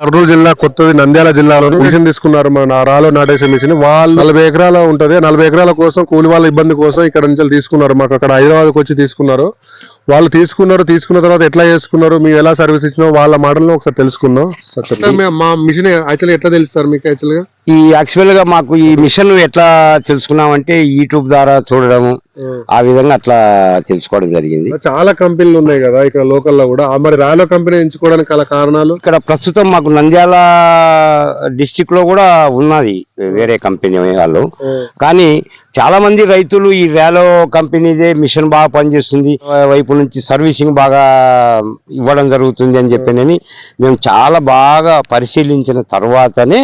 కర్నూలు జిల్లా కొత్తది నంద్యాల జిల్లాలో మిషన్ తీసుకున్నారు మన రాలో నాటేసే మిషన్. వాళ్ళు నలభై ఎకరాల ఉంటది నలభై ఎకరాల కోసం కూలి వాళ్ళ ఇబ్బంది కోసం ఇక్కడ నుంచి తీసుకున్నారు. మాకు అక్కడ హైదరాబాద్కి వచ్చి తీసుకున్నారు. వాళ్ళు తీసుకున్నారు తీసుకున్న తర్వాత ఎట్లా చేసుకున్నారు మీరు ఎలా సర్వీస్ ఇచ్చినా వాళ్ళ మాటల్లో ఒకసారి తెలుసుకుందాం. మా మిషన్ యాక్చువల్గా ఎట్లా తెలుస్తారు మీకు యాక్చువల్గా ఈ యాక్చువల్గా మాకు ఈ మిషన్ ఎట్లా తెలుసుకున్నామంటే యూట్యూబ్ ద్వారా చూడడము ఆ. విధంగా అట్లా తెలుసుకోవడం జరిగింది. చాలా కంపెనీలు ఉన్నాయి కదా ఇక్కడ లోకల్లో కూడా. ఆ మరి రాలో కంపెనీ ఎంచుకోవడానికి గల కారణాలు? ఇక్కడ ప్రస్తుతం మాకు నంద్యాల డిస్టిక్లో కూడా ఉన్నది వేరే కంపెనీ వాళ్ళు. కానీ చాలా మంది రైతులు ఈ రేలో కంపెనీదే మిషన్ బాగా పనిచేస్తుంది. వైపు నుంచి సర్వీసింగ్ బాగా ఇవ్వడం జరుగుతుంది అని చెప్పినని మేము చాలా బాగా పరిశీలించిన తర్వాతనే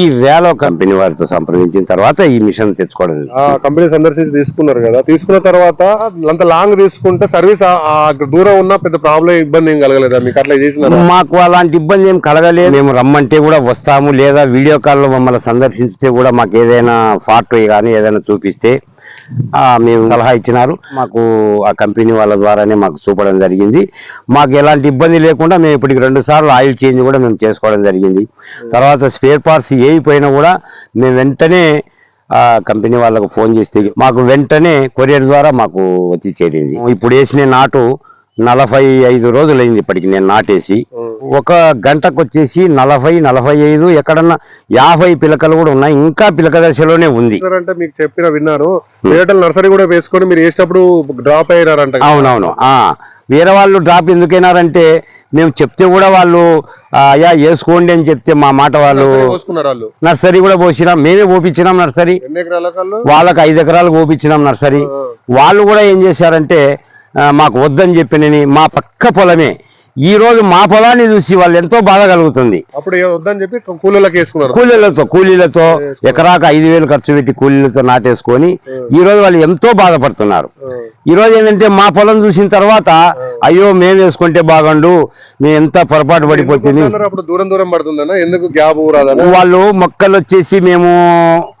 ఈ రేలో కంపెనీ వారితో సంప్రదించిన తర్వాత ఈ మిషన్ తెచ్చుకోవడం కంపెనీ సందర్శించి తీసుకున్నారు కదా. తీసుకున్న తర్వాత అంత లాంగ్ తీసుకుంటే సర్వీస్ దూరం ఉన్న పెద్ద ప్రాబ్లం ఇబ్బంది ఏం కలగలేదా? మీకు అట్లా చేసిన మాకు అలాంటి ఇబ్బంది ఏం కలగలేదు. మేము రమ్మంటే కూడా వస్తాము లేదా వీడియో కాల్లో మమ్మల్ని సందర్శిస్తే కూడా మాకు ఏదైనా ఫార్ట్ కానీ ఏదైనా చూపిస్తే మేము సలహా ఇచ్చినారు. మాకు ఆ కంపెనీ వాళ్ళ ద్వారానే మాకు చూపడం జరిగింది. మాకు ఎలాంటి ఇబ్బంది లేకుండా మేము ఇప్పటికి రెండు సార్లు ఆయిల్ చేంజ్ కూడా మేము చేసుకోవడం జరిగింది. తర్వాత స్పేర్ పార్ట్స్ ఏవి పోయినా కూడా మేము వెంటనే కంపెనీ వాళ్ళకు ఫోన్ చేస్తే మాకు వెంటనే కొరియర్ ద్వారా మాకు వచ్చి చేరింది. ఇప్పుడు వేసిన నాటు నలభై ఐదు రోజులైంది ఇప్పటికి నేను నాటేసి. ఒక గంటకు వచ్చేసి నలభై నలభై ఐదు ఎక్కడన్నా యాభై పిలకలు కూడా ఉన్నాయి. ఇంకా పిలక దశలోనే ఉంది. అంటే మీకు చెప్పిన విన్నారు వేటల్ నర్సరీ కూడా వేసుకొని మీరు వేసినప్పుడు డ్రాప్ అయ్యారంట అవునవును. ఆ వేరే వాళ్ళు డ్రాప్ ఎందుకైనారంటే మేము చెప్తే కూడా వాళ్ళు అయ్యా వేసుకోండి అని చెప్తే మా మాట వాళ్ళు నర్సరీ కూడా పోసినాం. మేమే పోపించినాం నర్సరీ. వాళ్ళకి ఐదు ఎకరాలు పోపించినాం నర్సరీ. వాళ్ళు కూడా ఏం చేశారంటే మాకు వద్దని చెప్పినని మా పక్క పొలమే. ఈ రోజు మా పొలాన్ని చూసి వాళ్ళు ఎంతో బాధ కలుగుతుంది. అప్పుడు వద్దని చెప్పి కూలీలకు వేసుకున్నారు. కూలీలతో కూలీలతో ఎకరాకు ఐదు వేలు ఖర్చు పెట్టి కూలీలతో నాటేసుకొని ఈ రోజు వాళ్ళు ఎంతో బాధపడుతున్నారు. ఈ రోజు ఏంటంటే మా పొలం చూసిన తర్వాత అయ్యో మేము వేసుకుంటే బాగుండు మేము ఎంత పొరపాటు పడిపోతుంది. దూరం దూరం పడుతుందన్న? ఎందుకు గ్యాప్ ఊరాదన్న వాళ్ళు మొక్కలు వచ్చేసి మేము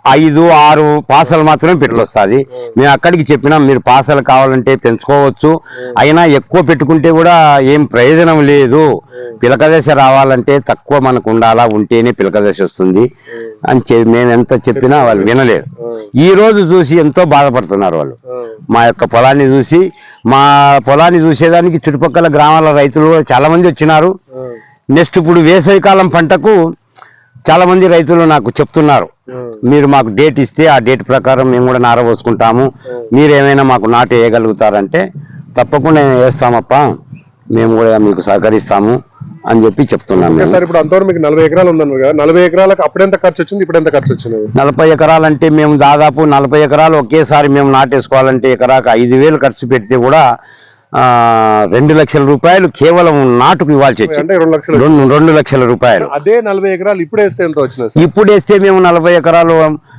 ఐదు ఆరు పాసలు మాత్రమే పెట్టుకొస్తుంది మేము. అక్కడికి చెప్పినాం మీరు పాసలు కావాలంటే పెంచుకోవచ్చు అయినా ఎక్కువ పెట్టుకుంటే కూడా ఏం ప్రయోజనం లేదు. పిలక దశ రావాలంటే తక్కువ మనకు ఉండాలా ఉంటేనే పిలక దశ వస్తుంది. అని మేము ఎంత చెప్పినా వాళ్ళు వినలేదు ఈ రోజు చూసి ఎంతో బాధపడుతున్నారు వాళ్ళు. మా యొక్క పొలాన్ని చూసి మా పొలాన్ని చూసేదానికి చుట్టుపక్కల గ్రామాల రైతులు చాలా మంది వచ్చినారు. నెక్స్ట్ ఇప్పుడు వేసవికాలం పంటకు చాలా మంది రైతులు నాకు చెప్తున్నారు మీరు మాకు డేట్ ఇస్తే ఆ డేట్ ప్రకారం మేము కూడా నార పోసుకుంటాము మీరేమైనా మాకు నాటు వేయగలుగుతారంటే తప్పకుండా వేస్తామప్ప మేము కూడా మీకు సహకరిస్తాము అని చెప్పి చెప్తున్నాం మేము సార్ ఇప్పుడు అంతవరకు మీకు నలభై ఎకరాలు ఉందన్నారు కదా నలభై ఎకరాలకు అప్పుడు ఎంత ఖర్చు వచ్చింది ఇప్పుడు ఎంత ఖర్చు వచ్చింది? నలభై ఎకరాలంటే మేము దాదాపు నలభై ఎకరాలు ఒకేసారి మేము నాటేసుకోవాలంటే ఎకరాకు ఐదు వేలు ఖర్చు పెడితే కూడా రెండు లక్షల రూపాయలు కేవలం నాటుకు ఇవ్వాల్సి వచ్చింది. రెండు లక్షలు. రూపాయలు. అదే నలభై ఎకరాలు ఇప్పుడు ఇప్పుడు వేస్తే మేము నలభై ఎకరాలు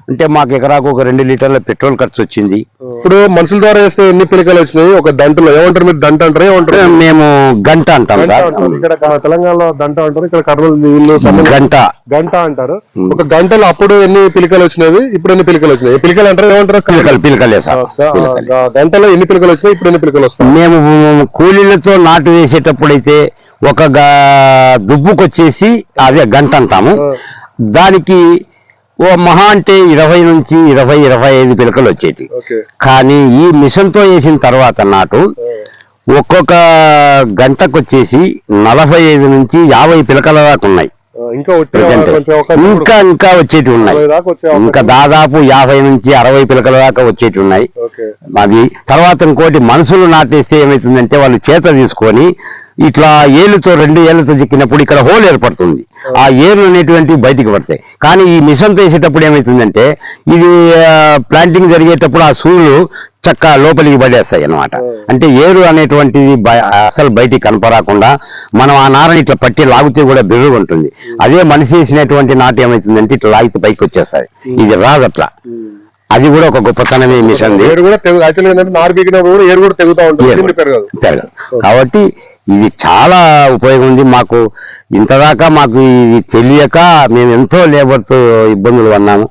అంటే మాకు ఎకరాకు ఒక రెండు లీటర్ల పెట్రోల్ ఖర్చు వచ్చింది. ఇప్పుడు మనుషుల ద్వారా వేస్తే ఎన్ని పిలికలు వచ్చినాయి? ఒక దంటలో ఏమంటారు మీరు? దంట అంటారు? ఏమంటారు? మేము గంట అంటాం సార్. ఇక్కడ తెలంగాణలో దంట అంటారు ఇక్కడ కర్నూలు గంట. గంట అంటారు. ఒక గంటలో అప్పుడు ఎన్ని పిలికలు వచ్చినవి? ఇప్పుడు ఎన్ని పిలికలు వచ్చినాయి? పిలికలు అంటారు? ఏమంటారు? పిలకలు పిలకలే సార్. గంటలో ఎన్ని పిలికలు వచ్చినాయి? ఇప్పుడు ఎన్ని పిలికలు వస్తాయి? మేము కూలీలతో నాటు వేసేటప్పుడైతే ఒక గా- దుబ్బుకొచ్చేసి అదే గంట అంటాము. దానికి ఓ మహా అంటే ఇరవై నుంచి ఇరవై ఇరవై ఐదు పిలకలు వచ్చేది కానీ ఈ మిషన్తో వేసిన తర్వాత నాటు ఒక్కొక్క గంటకు వచ్చేసి నలభై ఐదు నుంచి యాభై పిలకల దాకా ఉన్నాయి. ఇంకా ఇంకా ఇంకా వచ్చేటి ఉన్నాయి. ఇంకా దాదాపు యాభై నుంచి అరవై పిలకల దాకా వచ్చేటి ఉన్నాయి. అది తర్వాత ఇంకోటి మనుషులు నాటేస్తే ఏమవుతుందంటే వాళ్ళు చేత తీసుకొని ఇట్లా ఏళ్ళతో రెండు ఏళ్ళతో చిక్కినప్పుడు ఇక్కడ హోల్ ఏర్పడుతుంది. ఆ ఏర్లు అనేటువంటివి బయటికి పడతాయి కానీ ఈ మిషన్ వేసేటప్పుడు ఏమవుతుందంటే ఇది ప్లాంటింగ్ జరిగేటప్పుడు ఆ సూర్యులు చక్క లోపలికి పడేస్తాయి అన్నమాట. అంటే ఏరు అనేటువంటిది అసలు బయటికి కనపరాకుండా మనం ఆ నారని ఇట్లా పట్టి లాగితే కూడా బిర్రుగా ఉంటుంది. అదే మనిషి వేసినటువంటి నాటు ఏమవుతుందంటే ఇట్లా లాగితే పైకి వచ్చేస్తాయి. ఇది రాదు అట్లా. అది కూడా ఒక గొప్పతనమే మిషన్. కూడా పెరగదు. కాబట్టి ఇది చాలా ఉపయోగం ఉంది. మాకు ఇంతదాకా మాకు ఇది తెలియక మేము ఎంతో లేబర్తో ఇబ్బందులు పన్నాము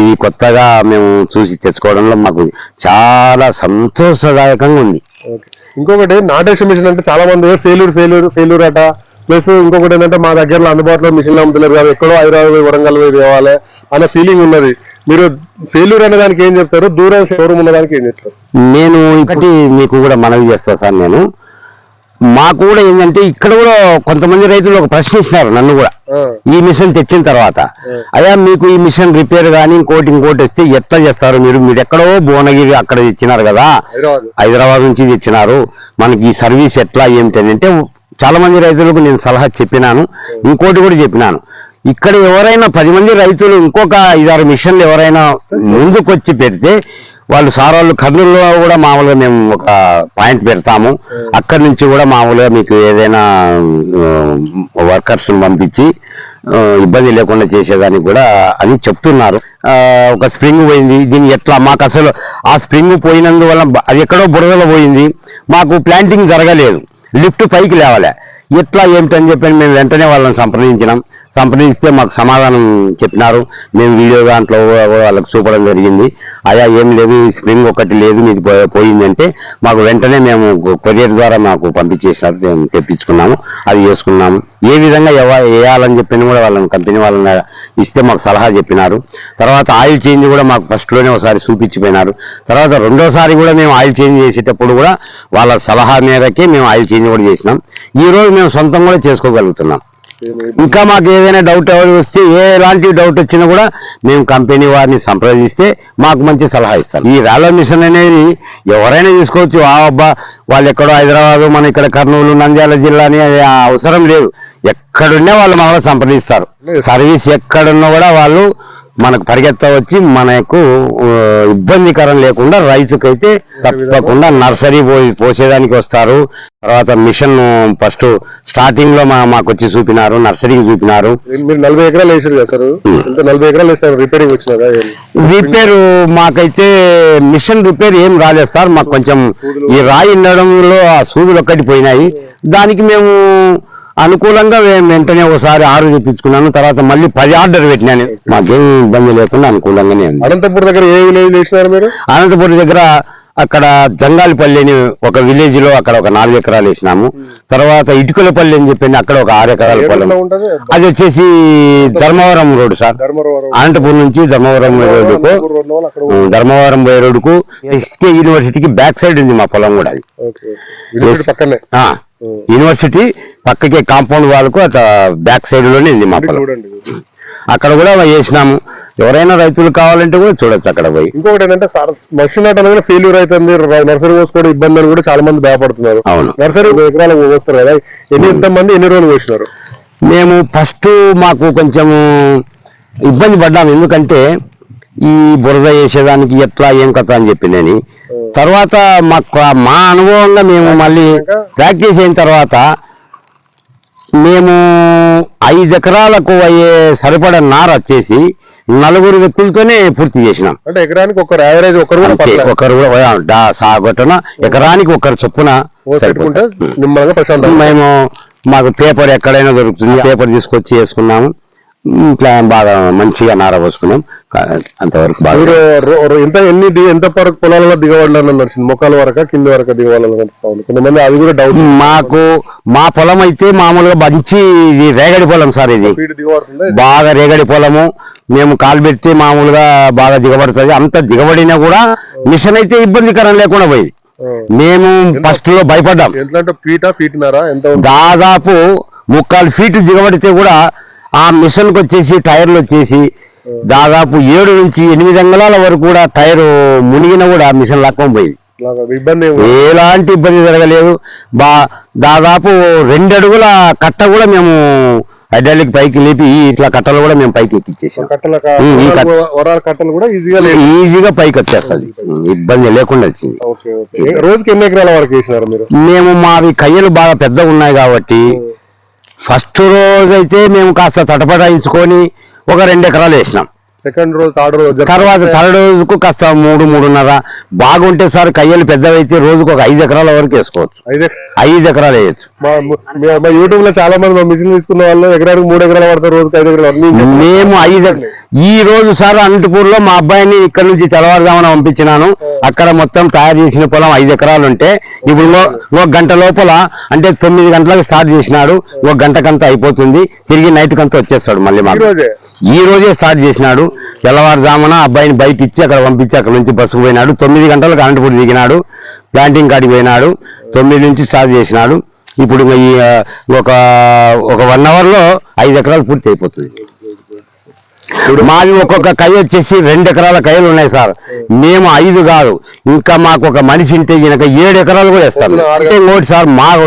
ఇది కొత్తగా మేము చూసి తెచ్చుకోవడంలో మాకు చాలా సంతోషదాయకంగా ఉంది. ఓకే. ఇంకొకటి నాటేషన్ మిషన్ అంటే చాలా మంది ఫెయిల్యూర్ ఫెయిల్యూర్ ఫెయిల్యూర్ అట. ప్లస్ ఇంకొకటి ఏంటంటే మా దగ్గరలో అందుబాటులో మిషన్లు అమ్ముతలేరు కదా. ఎక్కడో హైదరాబాద్ పోయి, వరంగల్ పోయి తేవాలి అన్న ఫీలింగ్ ఉన్నది. మీరు ఫెయిల్యూర్ అనే దానికి ఏం చెప్తారు? దూరం షోరూమ్ ఉన్న దానికి ఏం చెప్తారు? నేను ఒకటి మీకు కూడా మనవి చేస్తా సార్ నేను. మాకు కూడా ఏంటంటే ఇక్కడ కూడా కొంతమంది రైతులు ఒక ప్రశ్న ఇస్తున్నారు నన్ను కూడా. ఈ మిషన్ తెచ్చిన తర్వాత. అయ్యా మీకు ఈ మిషన్ రిపేర్ కానీ ఇంకోటి ఇంకోటి వస్తే ఎట్లా చేస్తారు మీరు? మీరు ఎక్కడో భువనగిరి అక్కడ ఇచ్చినారు కదా. హైదరాబాద్. నుంచి తెచ్చినారు. మనకి ఈ సర్వీస్ ఎట్లా ఏమిటి అని అంటే చాలా మంది రైతులకు నేను సలహా చెప్పినాను. ఇంకోటి కూడా చెప్పినాను. ఇక్కడ ఎవరైనా పది మంది రైతులు ఇంకొక ఐదారు మిషన్లు ఎవరైనా ముందుకొచ్చి పెడితే వాళ్ళు సార్ వాళ్ళు కర్నూలులో కూడా మామూలుగా మేము ఒక పాయింట్ పెడతాము. అక్కడి నుంచి కూడా మామూలుగా మీకు ఏదైనా వర్కర్స్ పంపించి ఇబ్బంది లేకుండా చేసేదానికి కూడా అని చెప్తున్నారు. ఒక స్ప్రింగ్ పోయింది. దీన్ని ఎట్లా? మాకు అసలు ఆ స్ప్రింగ్ పోయినందువల్ల అది ఎక్కడో బురదలో పోయింది. మాకు ప్లాంటింగ్ జరగలేదు. లిఫ్ట్ పైకి లేవలే. ఎట్లా ఏమిటని చెప్పి మేము వెంటనే వాళ్ళని సంప్రదించినాం. సంప్రదిస్తే మాకు సమాధానం చెప్పినారు. మేము వీడియో దాంట్లో వాళ్ళకి చూపడం జరిగింది. అయా ఏం లేదు స్ప్రింగ్ ఒకటి లేదు మీకు పో- పోయిందంటే మాకు వెంటనే మేము కొరియర్ ద్వారా మాకు పంపించేసినారు మేము తెప్పించుకున్నాము అది చేసుకున్నాము. ఏ విధంగా ఎవ- వేయాలని చెప్పిన కూడా వాళ్ళని కంపెనీ వాళ్ళని ఇస్తే మాకు సలహా చెప్పినారు. తర్వాత ఆయిల్ చేంజ్ కూడా మాకు ఫస్ట్లోనే ఒకసారి చూపించిపోయినారు. తర్వాత రెండోసారి కూడా మేము ఆయిల్ చేంజ్ చేసేటప్పుడు కూడా వాళ్ళ సలహా మేరకే మేము ఆయిల్ చేంజ్ కూడా చేసినాం. ఈరోజు మేము సొంతం కూడా చేసుకోగలుగుతున్నాం. ఇంకా మాకు ఏదైనా డౌట్ ఎవరు వస్తే ఎలాంటి డౌట్ వచ్చినా కూడా మేము కంపెనీ వారిని సంప్రదిస్తే మాకు మంచి సలహా ఇస్తారు. ఈ రేల మిషన్ అనేది ఎవరైనా తీసుకోవచ్చు. ఆ అబ్బా వాళ్ళు ఎక్కడో హైదరాబాద్ మన ఇక్కడ కర్నూలు నంద్యాల జిల్లా అని అవసరం లేదు. ఎక్కడున్నా వాళ్ళు మమ్మల్ని సంప్రదిస్తారు. సర్వీస్ ఎక్కడున్నా కూడా వాళ్ళు మనకు పరిగెత్త వచ్చి మనకు ఇబ్బందికరం లేకుండా రైతుకైతే తప్పకుండా నర్సరీ పోయి పోసేదానికి వస్తారు. తర్వాత మిషన్ ఫస్ట్ స్టార్టింగ్లో మాకు వచ్చి చూపినారు నర్సరీకి చూపినారు. మీరు నలభై ఎకరాలు వేసారు కదా నలభై ఎకరాలు వేస్తారు రిపేరింగ్ రిపేర్ మాకైతే మిషన్ రిపేర్ ఏం రాలేదు సార్. మాకు కొంచెం ఈ రాయి ఉండడంలో ఆ సూదులు ఒక్కటి పోయినాయి. దానికి మేము అనుకూలంగా వెంటనే ఒకసారి ఆర్డర్ తెప్పించుకున్నాను తర్వాత మళ్ళీ పది ఆర్డర్ పెట్టినాను మాకేం ఇబ్బంది లేకుండా అనుకూలంగానే ఉంది. అనంతపూర్ దగ్గర ఏ విలేజ్ వేసినారు మీరు? అనంతపురం దగ్గర అక్కడ జంగాలిపల్లి అని ఒక విలేజ్లో అక్కడ ఒక నాలుగు ఎకరాలు వేసినాము. తర్వాత ఇటుకలపల్లి అని చెప్పి అక్కడ ఒక ఆరు ఎకరాల పొలం. అది వచ్చేసి ధర్మవరం రోడ్ సార్. అనంతపురం నుంచి ధర్మవరం రోడ్డుకు ధర్మవరం పోయే రోడ్డుకు ఎస్కే యూనివర్సిటీకి బ్యాక్ సైడ్ ఉంది మా పొలం కూడా అది. యూనివర్సిటీ పక్కకే కాంపౌండ్ వాళ్ళకు అట్లా బ్యాక్ సైడ్లోనే ఉంది మా పొలం. అక్కడ కూడా వేసినాము ఎవరైనా రైతులు కావాలంటే కూడా చూడొచ్చు అక్కడ పోయి. ఇంకొకటి ఏంటంటే మషిన్ నాట్ అనేది ఫెయిల్యూర్ అవుతుంది. నర్సరీ పోసుకోవడం ఇబ్బంది అని కూడా చాలా మంది భయపడుతున్నారు. అవును. నర్సరీ ఎకరాలు పోస్తారు కదా. ఎన్ని ఎంత మంది ఎన్ని రోజులు పోసినారు? మేము ఫస్ట్ మాకు కొంచెము ఇబ్బంది పడ్డాము. ఎందుకంటే ఈ బురద వేసేదానికి ఎట్లా ఏం కథ అని చెప్పి నేను తర్వాత మాకు మా అనుభవంగా మేము మళ్ళీ ప్రాక్టీస్ అయిన తర్వాత మేము ఐదు ఎకరాలకు అయ్యే సరిపడ నార వచ్చేసి నలుగురు వ్యక్తులతోనే పూర్తి చేసినాం. అంటే ఎకరానికి ఒకరు యావరేజ్ ఒకరు. ఒకరు కూడా సాగొట్టన ఎకరానికి ఒకరు చొప్పున మేము మాకు పేపర్ ఎక్కడైనా దొరుకుతుంది పేపర్ తీసుకొచ్చి వేసుకున్నాము. ఇట్లా బాగా మంచిగా నార పోసుకున్నాం అంతవరకు బాగా ఎంత ఎన్ని ఎంత వరకు పొలాలలో దిగబడాలని నడిచింది మొక్కల వరకు కింది వరకు దిగవాలని నడుస్తా ఉంది. కొంతమంది అది కూడా డౌట్ మాకు మా పొలం అయితే మామూలుగా మంచి ఇది రేగడి పొలం సార్ ఇది. బాగా రేగడి పొలము. మేము కాలు పెడితే మామూలుగా బాగా దిగబడుతుంది. అంత దిగబడినా కూడా మిషన్ అయితే ఇబ్బందికరం లేకుండా పోయింది. మేము ఫస్ట్లో భయపడ్డాం? దాదాపు ముక్కాలు ఫీట్ దిగబడితే కూడా ఆ మిషన్కి వచ్చేసి టైర్లు వచ్చేసి దాదాపు ఏడు నుంచి ఎనిమిది అంగళాల వరకు కూడా టైర్ మునిగిన కూడా మిషన్ లాక్కొని పోయింది. ఎలాంటి ఇబ్బంది జరగలేదు. బా దాదాపు రెండు అడుగుల కట్ట కూడా మేము హైడ్రాలిక్ పైకి లేపి ఇట్లా కట్టలు కూడా మేము పైకి ఎక్కిచ్చేసాం. ఈజీగా పైకి వచ్చేస్తుంది ఇబ్బంది లేకుండా వచ్చింది. రోజుకి ఎన్ని ఎకరాల వరకు వేసినారు మీరు? మేము మావి కయ్యలు బాగా పెద్దగా ఉన్నాయి కాబట్టి ఫస్ట్ రోజు అయితే మేము కాస్త తటపటాయించుకొని ఒక రెండు ఎకరాలు వేసినాం. సెకండ్ రోజు థర్డ్ రోజు తర్వాత థర్డ్ రోజుకు కాస్త మూడు మూడున్నర. బాగుంటే సార్ కయ్యలు పెద్దవైతే రోజుకు ఒక ఐదు ఎకరాల వరకు వేసుకోవచ్చు. ఐదే ఎకరాలు వేయచ్చు. యూట్యూబ్లో చాలా మంది మా మిషన్ తీసుకున్న వాళ్ళు ఎకరానికి మూడు ఎకరాలు పడతారు రోజుకి ఐదు ఎకరాలు. మేము ఐదు ఈ రోజు సార్ అనంతపూర్లో మా అబ్బాయిని ఇక్కడ నుంచి తెల్లవారుజామున పంపించినాను. అక్కడ మొత్తం తయారు చేసిన పొలం ఐదు ఎకరాలు ఉంటే ఇప్పుడు ఒక గంట లోపల అంటే తొమ్మిది గంటలకు స్టార్ట్ చేసినాడు. ఒక గంటకంతా అయిపోతుంది. తిరిగి నైట్ కంతా వచ్చేస్తాడు మళ్ళీ మాకు. రోజే? ఈ రోజే స్టార్ట్ చేసినాడు. తెల్లవారుజామున అబ్బాయిని బయట ఇచ్చి అక్కడ పంపించి అక్కడ నుంచి బస్సుకు పోయినాడు. తొమ్మిది గంటలకు అనంతపూర్ దిగినాడు. ప్లాంటింగ్ కాడికి పోయినాడు. తొమ్మిది నుంచి స్టార్ట్ చేసినాడు. ఇప్పుడు ఈ ఒక ఒక వన్ అవర్లో ఐదు ఎకరాలు పూర్తి అయిపోతుంది. మాది ఒక్కొక్క కై వచ్చేసి రెండు ఎకరాల కైలు ఉన్నాయి సార్. మేము ఐదు కాదు. ఇంకా మాకు ఒక మనిషి ఉంటే ఈయనక ఏడు ఎకరాలు కూడా ఇస్తాను అంటే ఇంకోటి సార్ మాకు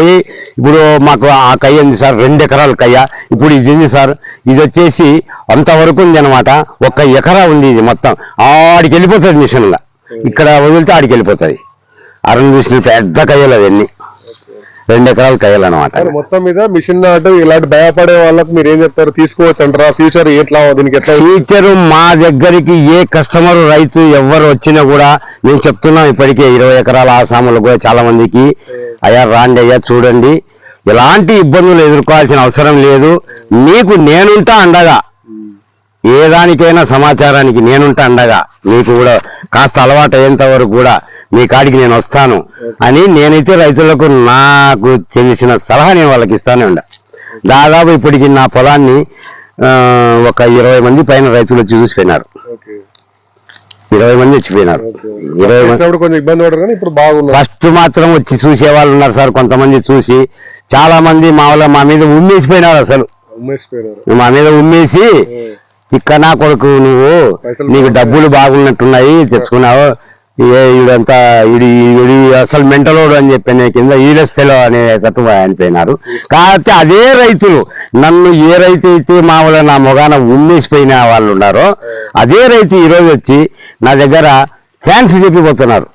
ఇప్పుడు మాకు ఆ కై ఉంది సార్ రెండు ఎకరాల కయ్య. ఇప్పుడు ఇది ఉంది సార్. ఇది వచ్చేసి అంతవరకు ఉంది అనమాట ఒక్క ఎకరా ఉంది ఇది మొత్తం. ఆడికి వెళ్ళిపోతుంది మిషన్గా ఇక్కడ వదిలితే ఆడికి వెళ్ళిపోతుంది. అరణ్ చూసిన పెద్ద కయ్యలు అవన్నీ రెండు ఎకరాల కయ్యలు అనమాట కానీ మొత్తం మీద మిషన్ నాటు ఇలాంటి భయపడే వాళ్ళకి మీరు ఏం చెప్తారు? తీసుకోవచ్చు అంటారా ఫ్యూచర్ ఎట్లా దీనికి ఎట్లా ఫ్యూచర్ మా దగ్గరికి ఏ కస్టమర్ రైతు ఎవరు వచ్చినా కూడా నేను చెప్తున్నాం ఇప్పటికే ఇరవై ఎకరాల ఆసాములు కూడా చాలా మందికి. అయ్యా రాండి అయ్యా చూడండి. ఎలాంటి ఇబ్బందులు ఎదుర్కోవాల్సిన అవసరం లేదు. మీకు నేనుంటా అండగా. ఏ దానికైనా సమాచారానికి నేనుంటా అండగా. మీకు కూడా కాస్త అలవాటు అయ్యేంత వరకు కూడా మీ కాడికి నేను వస్తాను అని నేనైతే రైతులకు నాకు తెలిసిన సలహా నేను వాళ్ళకి ఇస్తానే ఉండ. దాదాపు ఇప్పటికి నా పొలాన్ని ఒక ఇరవై మంది పైన రైతులు వచ్చి చూసిపోయినారు. ఇరవై మంది వచ్చిపోయినారు. ఇరవై మంది ఫస్ట్ మాత్రం వచ్చి చూసే వాళ్ళు ఉన్నారు సార్ కొంతమంది చూసి. చాలా మంది మా వాళ్ళ మా మీద ఉమ్మేసిపోయినారు అసలు. మా మీద ఉమ్మేసి తిక్కనా కొడుకు నువ్వు నీకు డబ్బులు బాగున్నట్టున్నాయి తెచ్చుకున్నావు. ఏ ఈడంతా ఈడి ఈడి అసలు మెంటలోడు అని చెప్పిన కింద ఈడస్ ఫెలో అనేటట్టు అనిపోయినారు కాబట్టి అదే రైతులు నన్ను ఏ రైతు అయితే మా వాళ్ళ నా మొగాన ఉమ్మేసిపోయిన వాళ్ళు ఉన్నారో అదే రైతు ఈ రోజు వచ్చి నా దగ్గర థ్యాంక్స్ చెప్పిపోతున్నారు.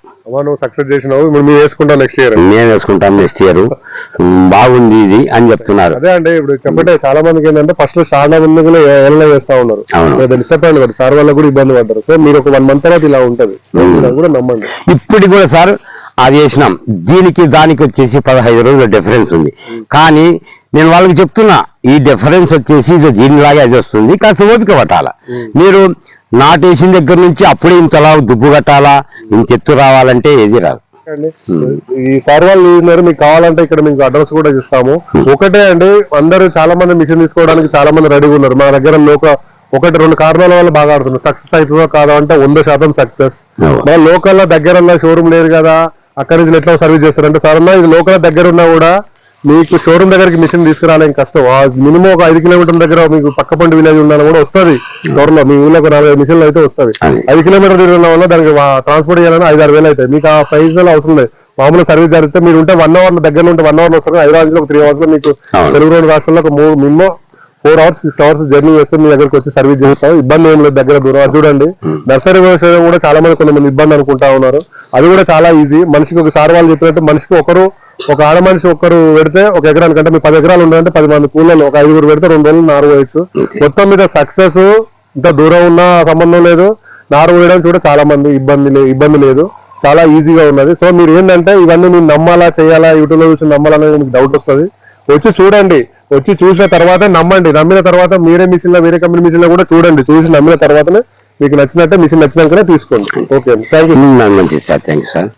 సక్సెస్ చేసినావు మీరు వేసుకుంటావు నెక్స్ట్ ఇయర్ నేను వేసుకుంటాను నెక్స్ట్ ఇయర్ బాగుంది ఇది అని చెప్తున్నారు. అదే అండి ఇప్పుడు చెప్పంటే చాలా మందికి ఏంటంటే ఫస్ట్ స్టార్ట్ ముందు కూడా ఏళ్ళ చేస్తా ఉన్నారు. డిసప్పాయింట్ కదా సార్ వల్ల కూడా ఇబ్బంది పడ్డారు సో మీరు ఒక వన్ మంత్ తర్వాత ఇలా ఉంటది. కూడా నమ్మండి. ఇప్పటికి కూడా సార్ అది వేసినాం దీనికి దానికి వచ్చేసి పదహైదు రోజుల డిఫరెన్స్ ఉంది. కానీ నేను వాళ్ళకి చెప్తున్నా ఈ డిఫరెన్స్ వచ్చేసి దీనిలాగే అది వస్తుంది. కాస్త ఓపిక పట్టాల? మీరు నాటేసిన దగ్గర నుంచి అప్పుడే ఇంతలా దుబ్బు కట్టాలా? ఇంత ఎత్తు రావాలంటే ఏది రాదు. అండి ఈ సార్ వాళ్ళు చూసినారు మీకు కావాలంటే ఇక్కడ మీకు అడ్రస్ కూడా ఇస్తాము. ఒకటే అండి అందరూ చాలా మంది మిషన్ తీసుకోవడానికి చాలా మంది రెడీగా ఉన్నారు. మా దగ్గర లోక ఒకటి రెండు కారణాల వల్ల బాగా ఆడుతున్నారు సక్సెస్ అవుతుందో కాదా అంటే వంద శాతం సక్సెస్. మన లోకల్ దగ్గర షోరూమ్ లేదు కదా అక్కడి నుంచి ఎట్లా సర్వీస్ చేస్తారంటే సార్ అన్న ఇది లోకల్ దగ్గర ఉన్నా కూడా మీకు షోరూమ్ దగ్గరికి మిషన్ తీసుకురాలేం కష్టం? మినిమం ఒక ఐదు కిలోమీటర్ల దగ్గర మీకు పక్క పండు విలేజ్ ఉన్నా కూడా వస్తుంది. త్వరలో మీ ఊళ్ళో ఒక నలభై మిషన్లు అయితే వస్తుంది. ఐదు కిలోమీటర్ తిరగడం వల్ల దానికి ట్రాన్స్పోర్ట్ చేయాలని ఐదు ఆరు వేలు అవుతాయి. మీకు ఆ ప్రైస్ అవసరం లేదు. మామూలు సర్వీస్ జరిగితే మీరు ఉంటే వన్ అవర్ దగ్గర ఉంటే వన్ అవర్ వస్తారు హైదరాబాద్లో ఒక త్రీ అవర్స్లో మీకు. తెలుగు రెండు రాష్ట్రాల్లో ఒక మూడు minimum four hours six hours journey చేస్తే మీ దగ్గరకు వచ్చి సర్వీస్ చేస్తాం. ఇబ్బంది ఏం లేదు దగ్గర దూరం. అది చూడండి. నర్సరీ వ్యవసాయం కూడా చాలా మంది కొంతమంది ఇబ్బంది అనుకుంటా ఉన్నారు. అది కూడా చాలా ఈజీ మనిషికి ఒకసారి వాళ్ళు చెప్పినట్టు మనిషికి ఒకరు ఒక ఆడ మనిషి ఒకరు పెడితే ఒక ఎకరానికి అంటే మీ పది ఎకరాలు ఉండాలంటే పది మంది కూలీలు ఒక ఐదుగురు పెడితే రెండు రోజులు నారు వేయచ్చు మొత్తం మీద సక్సెస్ ఇంత దూరం ఉన్న సంబంధం లేదు. నారు వేయడానికి కూడా చాలా మంది ఇబ్బంది ఇబ్బంది లేదు. చాలా ఈజీగా ఉన్నది. సో మీరు ఏంటంటే ఇవన్నీ మీరు నమ్మాలా చేయాలా యూట్యూబ్లో చూసి నమ్మాలనేది మీకు డౌట్ వస్తుంది. వచ్చి చూడండి. వచ్చి చూసిన తర్వాత నమ్మండి. నమ్మిన తర్వాత మీరే మిషన్లో వేరే కంపెనీ మిషన్లో కూడా చూడండి. చూసి నమ్మిన తర్వాతనే మీకు నచ్చినట్టే మిషన్ నచ్చినాకనే తీసుకోండి. ఓకే. థ్యాంక్ యూ మంచిది సార్. Thank you sir.